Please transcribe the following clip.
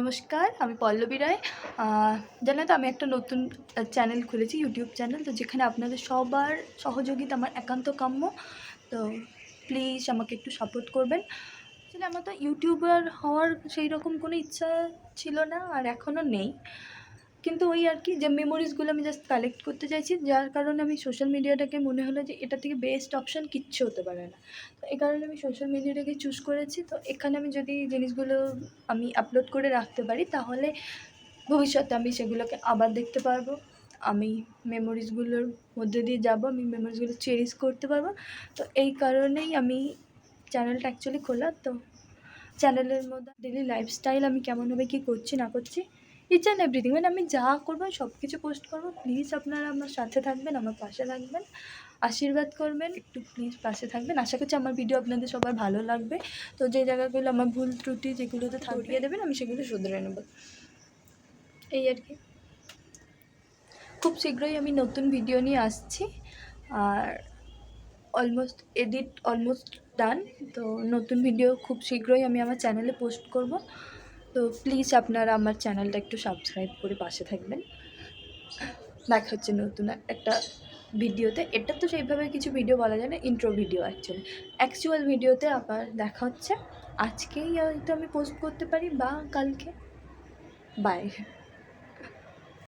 নমস্কার, আমি পল্লবী রায়। জানেন তো, আমি একটা নতুন চ্যানেল খুলেছি ইউটিউব চ্যানেল তো যেখানে আপনাদের সবার সহযোগিতা, আমার একান্ত কাম্য। তো প্লিজ আমাকে একটু সাপোর্ট করবেন। আসলে আমার তো ইউটিউবার হওয়ার সেই রকম কোনো ইচ্ছা ছিল না, আর এখনও নেই। কিন্তু ওই আর কি যে মেমোরিজগুলো আমি জাস্ট কালেক্ট করতে চাইছি, যার কারণে আমি সোশ্যাল মিডিয়াটাকে মনে হলো যে এটা থেকে বেস্ট অপশান কিচ্ছু হতে পারে না। তো এই কারণে আমি সোশ্যাল মিডিয়াটাকে চুজ করেছি। তো এখানে আমি যদি জিনিসগুলো আমি আপলোড করে রাখতে পারি, তাহলে ভবিষ্যতে আমি সেগুলোকে আবার দেখতে পারব। আমি মেমোরিজগুলোর মধ্যে দিয়ে যাব, আমি মেমোরিজগুলো চেরিশ করতে পারব। তো এই কারণেই আমি চ্যানেলটা অ্যাকচুয়ালি খোলা। তো চ্যানেলের মধ্যে ডেলি লাইফস্টাইল আমি কেমনভাবে কী করছি, না করছি ইচ অ্যান্ড এভরিথিং মানে আমি যা করব সব কিছু পোস্ট করব প্লিজ আপনারা আমার সাথে থাকবেন, আমার পাশে থাকবেন, আশীর্বাদ করবেন, একটু প্লিজ পাশে থাকবেন। আশা করছি আমার ভিডিও আপনাদের সবার ভালো লাগবে। তো যে জায়গাগুলো আমার ভুল ত্রুটি যেগুলোতে থাকিয়ে দেবেন, আমি সেগুলো শুধরে নেব। এই আর কি। খুব শীঘ্রই আমি নতুন ভিডিও নিয়ে আসছি। আর অলমোস্ট এডিট অলমোস্ট ডান তো নতুন ভিডিও খুব শীঘ্রই আমি আমার চ্যানেলে পোস্ট করব। তো প্লিজ আপনারা আমার চ্যানেলটা একটু সাবস্ক্রাইব করে পাশে থাকবেন। দেখা হচ্ছে নতুন একটা ভিডিওতে এটা তো সেইভাবে কিছু ভিডিও বলা যায় না ইন্ট্রো ভিডিও অ্যাকচুয়ালি অ্যাকচুয়াল ভিডিওতে আবার দেখা হচ্ছে। আজকেই হয়তো আমি পোস্ট করতে পারি বা কালকে। বাই